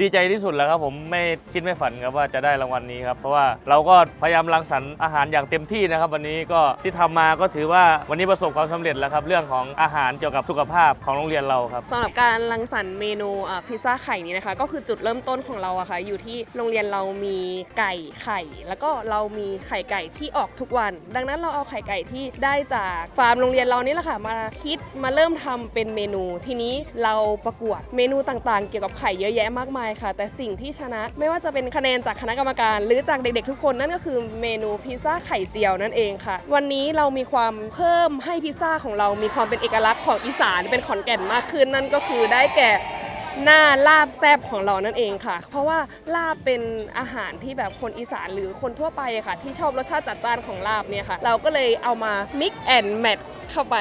ดีใจที่สุดแล้วครับผมไม่คิดไม่ฝันครับว่าจะได้รางวัลนี้ครับเพราะว่าเราก็พยายามรังสรรค์อาหารอย่างเต็มที่นะครับ วันนี้ก็ที่ทำมาก็ถือว่าวันนี้ประสบความสำเร็จแล้วครับ เรื่องของอาหารเกี่ยวกับสุขภาพของโรงเรียนเราครับสำหรับการรังสรรค์เมนูพิซซ่าไข่นี้นะคะ ก็คือจุดเริ่มต้นของเราอะค่ะอยู่ที่โรงเรียนเรามีไก่ไข่ แล้วก็เรามีไข่ไก่ที่ออกทุกวัน ดังนั้นเราเอาไข่ไก่ที่ได้จากฟาร์มโรงเรียนเรานี่แหละค่ะมาคิดมาเริ่มทำเป็นเมนู ทีนี้เราประกวดเมนูต่างๆ เกี่ยวกับไข่เยอะแยะมากมายค่ะ แต่สิ่งที่ชนะไม่ว่าจะเป็นคะแนนจากคณะกรรมการ หรือจากเด็กๆทุกคนนั่นก็คือเมนูพิซซ่าไข่เจียวนั่นเองค่ะ วันนี้เรามีความเพิ่มให้พิซซ่าของเรามีความเป็นเอกลักษณ์ของอีสานเป็นขอนแก่นมากขึ้นนั่นก็คือได้แก่หน้าลาบแซบของเรานั่นเองค่ะ เพราะว่าลาบเป็นอาหารที่แบบคนอีสานหรือคนทั่วไปค่ะ ที่ชอบรสชาติจัดจ้านของลาบเนี่ยค่ะ เราก็เลยเอามา mix and match เข้าไป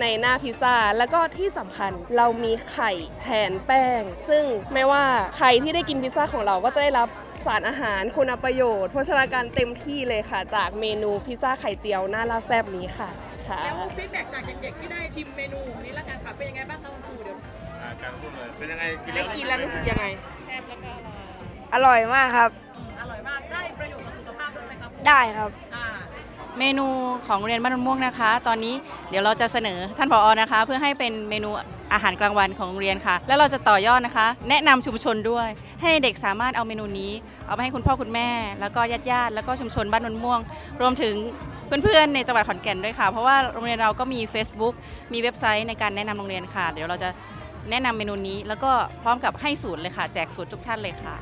ในหน้าพิซซ่า แล้วก็ที่สำคัญเรามีไข่แทนแป้ง ซึ่งไม่ว่าใครที่ได้กินพิซซ่าของเราก็จะได้รับสารอาหารคุณประโยชน์โภชนาการเต็มที่เลยค่ะ จากเมนูพิซซ่าไข่เจียวหน้าลาบแซบนี้ค่ะค่ะแล้วฟีดแบ็กจากเด็กๆที่ได้ชิมเมนูนี้ละกันค่ะเป็นยังไงบ้างคะคุณครูเดี๋ยวการพูดเลยเป็นยังไงได้กินแล้วรู้สึกยังไงแซ่บแล้วก็อร่อยอร่อยมากครับอืมอร่อยมากได้ประโยชน์กับสุขภาพด้วยไหมครับได้ครับอ่า เมนูของโรงเรียนบ้านมะม่วงนะคะ ตอนนี้เดี๋ยวเราจะเสนอท่านผอนะคะ เพื่อให้เป็นเมนูอาหารกลางวันของโรงเรียนค่ะ แล้วเราจะต่อยอดนะคะ แนะนำชุมชนด้วย ให้เด็กสามารถเอาเมนูนี้ เอาไปให้คุณพ่อคุณแม่ แล้วก็ญาติญาติๆแล้วก็ชุมชนบ้านมะม่วง รวมถึงเพื่อนๆในจังหวัดขอนแก่นด้วยค่ะ เพราะว่าโรงเรียนเราก็มี Facebook มีเว็บไซต์ในการแนะนำโรงเรียนค่ะ เดี๋ยวเราจะแนะนำเมนูนี้ แล้วก็พร้อมกับให้สูตรเลยค่ะ แจกสูตรทุกท่านเลยค่ะ